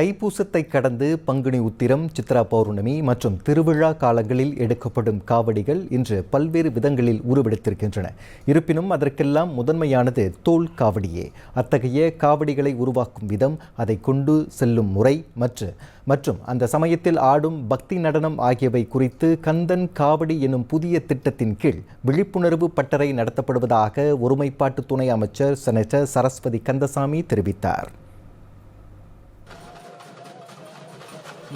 தைப்பூசத்தை கடந்து பங்குனி உத்திரம் சித்ரா பௌர்ணமி மற்றும் திருவிழா காலங்களில் எடுக்கப்படும் காவடிகள் இன்று பல்வேறு விதங்களில் உருவெடுத்திருக்கின்றன. இருப்பினும் அதற்கெல்லாம் முதன்மையானது தோல் காவடியே. அத்தகைய காவடிகளை உருவாக்கும் விதம் அதை கொண்டு செல்லும் முறை மற்றும் மற்றும் அந்த சமயத்தில் ஆடும் பக்தி நடனம் ஆகியவை குறித்து கந்தன் காவடி எனும் புதிய திட்டத்தின் கீழ் விழிப்புணர்வு பட்டறை நடத்தப்படுவதாக ஒருமைப்பாட்டு துணை அமைச்சர் செனட்டர் சரஸ்வதி கந்தசாமி தெரிவித்தார்.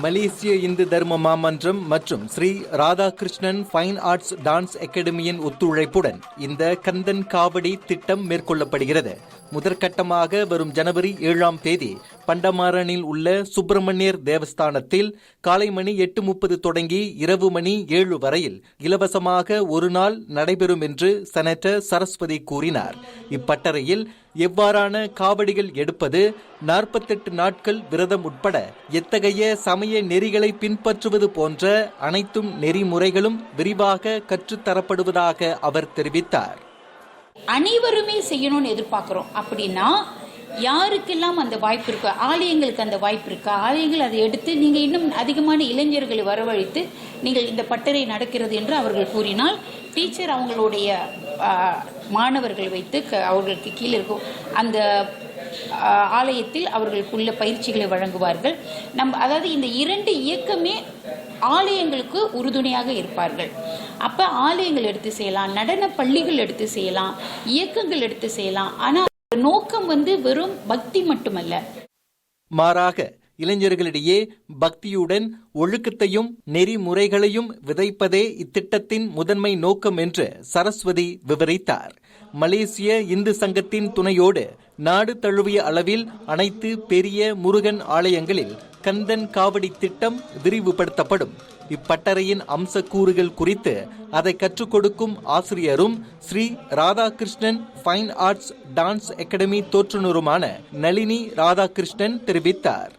மலேசிய இந்து தர்ம மாமன்றம் மற்றும் Sri Radhakrishnan fine arts dance அகாடமியின் ஒத்துழைப்புடன் இந்த கந்தன் காவடி திட்டம் மேற்கொள்ளப்படுகிறது. முதற்கட்டமாக வரும் ஜனவரி ஏழாம் தேதி பண்டமாறனில் உள்ள சுப்பிரமணியர் தேவஸ்தானத்தில் காலை மணி எட்டு முப்பது தொடங்கி இரவு மணி ஏழு வரையில் இலவசமாக ஒரு நாள் நடைபெறும் என்று செனட்டர் சரஸ்வதி கூறினார். இப்பட்டறையில் எவ்வாறான காவடிகள் எடுப்பது நாற்பத்தெட்டு நாட்கள் விரதம் உட்பட எத்தகைய சமய நெறிகளை பின்பற்றுவது போன்ற அனைத்தும் நெறிமுறைகளும் விரிவாக கற்றுத்தரப்படுவதாக அவர் தெரிவித்தார். அனைவருமே செய்யணும்னு எதிர்பார்க்குறோம். அப்படின்னா யாருக்கெல்லாம் அந்த வாய்ப்பு இருக்கோ ஆலயங்களுக்கு அந்த வாய்ப்பு இருக்கா? ஆலயங்கள் அதை எடுத்து நீங்கள் இன்னும் அதிகமான இளைஞர்களை வரவழைத்து நீங்கள் இந்த பட்டறை நடக்கிறது என்று அவர்கள் கூறினால் டீச்சர் அவங்களுடைய மாணவர்கள் வைத்து க- அவர்களுக்கு கீழே இருக்கும். அந்த ஆலயத்தில் அவர்களுக்குள்ள பயிற்சிகளை வழங்குவார்கள். நம் அதாவது இந்த இரண்டு இயக்கமே ஆலயங்களுக்கு உறுதுணையாக இருப்பார்கள். அப்ப ஆலயங்கள் எடுத்து செய்யலாம் நடன பள்ளிகள் எடுத்து செய்யலாம் இயக்கங்கள் எடுத்து செய்யலாம். ஆனால் நோக்கம் வந்து வெறும் பக்தி மட்டுமல்ல. மாறாக இளைஞர்களிடையே பக்தியுடன் ஒழுக்கத்தையும் நெறிமுறைகளையும் விதைப்பதே இத்திட்டத்தின் முதன்மை நோக்கம் என்று சரஸ்வதி விவரித்தார். மலேசிய இந்து சங்கத்தின் துணையோடு நாடு தழுவிய அளவில் அனைத்து பெரிய முருகன் ஆலயங்களில் கந்தன் காவடி திட்டம் விரிவுபடுத்தப்படும். இப்பட்டறையின் அம்சக்கூறுகள் குறித்து அதை கற்றுக் கொடுக்கும் ஆசிரியரும் Sri Radhakrishnan fine arts dance academy தோற்றுநருமான Nalini Radhakrishnan தெரிவித்தார்.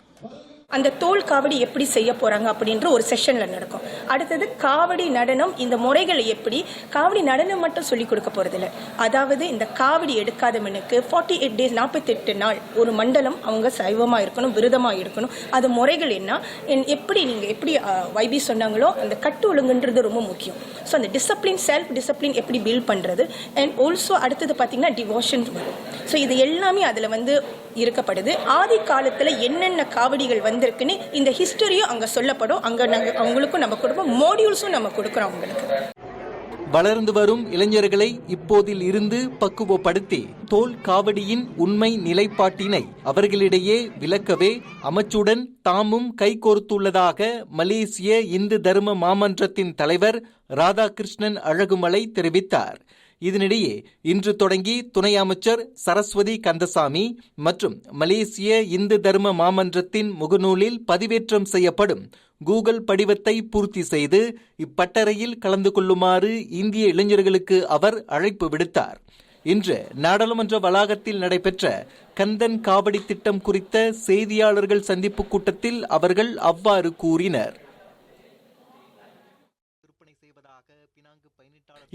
அந்த தோல் காவடி எப்படி செய்ய போகிறாங்க அப்படின்ற ஒரு செஷனில் நடக்கும். அடுத்தது காவடி நடனம் இந்த முறைகளை எப்படி காவடி நடனம் மட்டும் சொல்லி கொடுக்க போகிறதில்ல அதாவது இந்த காவடி எடுக்காதவனுக்கு ஃபார்ட்டி எயிட் டேஸ் நாற்பத்தெட்டு நாள் ஒரு மண்டலம் அவங்க சைவமாக இருக்கணும் விரதமாக இருக்கணும். அது முறைகள் என்ன? என்- எப்படி நீங்கள் எப்படி வைபி சொன்னாங்களோ அந்த கட்டு ஒழுங்குன்றது ரொம்ப முக்கியம். ஸோ அந்த டிசப்ளின் செல்ஃப் டிசப்ளின் எப்படி பில்ட் பண்ணுறது அண்ட் ஆல்சோ அடுத்தது பார்த்திங்கன்னா டிவோஷன் வரும். ஸோ இது எல்லாமே அதில் வந்து இருக்கப்படுது ஆதி காலத்தில் என்னென்ன காவடிகள் வந்திருக்குன்னு இந்த ஹிஸ்டரியும் அங்கே சொல்லப்படும். அங்கே நாங்கள் அவங்களுக்கும் நம்ம கொடுப்போம். மாடியூல்ஸும் நம்ம கொடுக்குறோம் அவங்களுக்கு. வளர்ந்து வரும் இளைஞர்களை இப்போதில் இருந்து பக்குவப்படுத்தி தோல் காவடியின் உண்மை நிலைப்பாட்டினை அவர்களிடையே விளக்கவே அமைச்சுடன் தாமும் கைகோர்த்துள்ளதாக மலேசிய இந்து தர்ம மாமன்றத்தின் தலைவர் ராதாகிருஷ்ணன் அழகுமலை தெரிவித்தார். இதனிடையே இன்று தொடங்கி துணை அமைச்சர் சரஸ்வதி கந்தசாமி மற்றும் மலேசிய இந்து தர்ம மாமன்றத்தின் முகநூலில் பதிவேற்றம் செய்யப்படும் கூகுள் படிவத்தை பூர்த்தி செய்து இப்பட்டறையில் கலந்து கொள்ளுமாறு இந்திய இளைஞர்களுக்கு அவர் அழைப்பு விடுத்தார். இன்று நாடாளுமன்ற வளாகத்தில் நடைபெற்ற கந்தன் காவடி திட்டம் குறித்த செய்தியாளர்கள் சந்திப்பு கூட்டத்தில் அவர்கள் அவ்வாறு கூறினர்.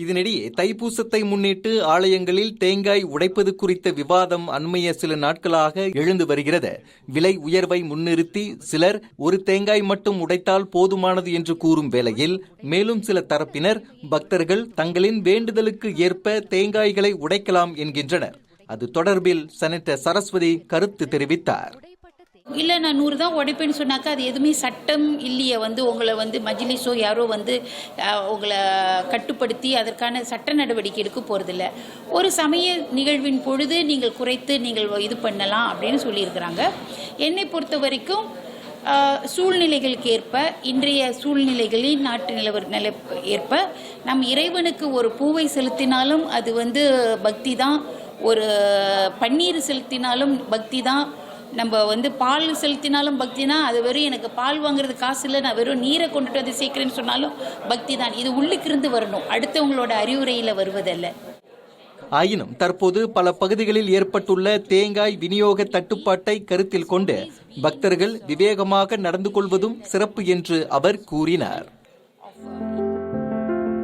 இதனிடையே தைப்பூசத்தை முன்னிட்டு ஆலயங்களில் தேங்காய் உடைப்பது குறித்த விவாதம் அண்மைய சில நாட்களாக எழுந்து வருகிறது. விலை உயர்வை முன்னிறுத்தி சிலர் ஒரு தேங்காய் மட்டும் உடைத்தால் போதுமானது என்று கூறும் வேளையில் மேலும் சில தரப்பினர் பக்தர்கள் தங்களின் வேண்டுதலுக்கு ஏற்ப தேங்காய்களை உடைக்கலாம் என்கின்றனர். அது தொடர்பில் செனட்டர் சரஸ்வதி கருத்து தெரிவித்தார். இல்லை நான் நூறு தான் உடைப்பேன்னு சொன்னாக்கா அது எதுவுமே சட்டம் இல்லையே வந்து உங்களை வந்து மஜ்லிஸோ யாரோ வந்து உங்களை கட்டுப்படுத்தி அதற்கான சட்ட நடவடிக்கை எடுக்க போகிறதில்ல ஒரு சமய நிகழ்வின் பொழுது நீங்கள் குறைத்து நீங்கள் இது பண்ணலாம் அப்படின்னு சொல்லியிருக்கிறாங்க. என்னை பொறுத்த வரைக்கும் சூழ்நிலைகளுக்கு ஏற்ப இன்றைய சூழ்நிலைகளில் நாட்டு நிலவர் நில ஏற்ப நம் இறைவனுக்கு ஒரு பூவை செலுத்தினாலும் அது வந்து பக்தி தான் ஒரு பன்னீர் செலுத்தினாலும் பக்தி தான் நம்ம வந்து பால் செலுத்தினாலும் பக்தினா அது வெறும் எனக்கு பால் வாங்குறது காசு இல்லை. நான் வெறும் நீரை கொண்டுட்டு வந்து சேர்க்கிறேன்னு சொன்னாலும் பக்தி தான். இது உள்ளுக்கிருந்து வரணும். அடுத்தவங்களோட அறிவுரையில் வருவதல்ல. ஆயினும் தற்போது பல பகுதிகளில் ஏற்பட்டுள்ள தேங்காய் விநியோக தட்டுப்பாட்டை கருத்தில் கொண்டு பக்தர்கள் விவேகமாக நடந்து கொள்வதும் சிறப்பு என்று அவர் கூறினார்.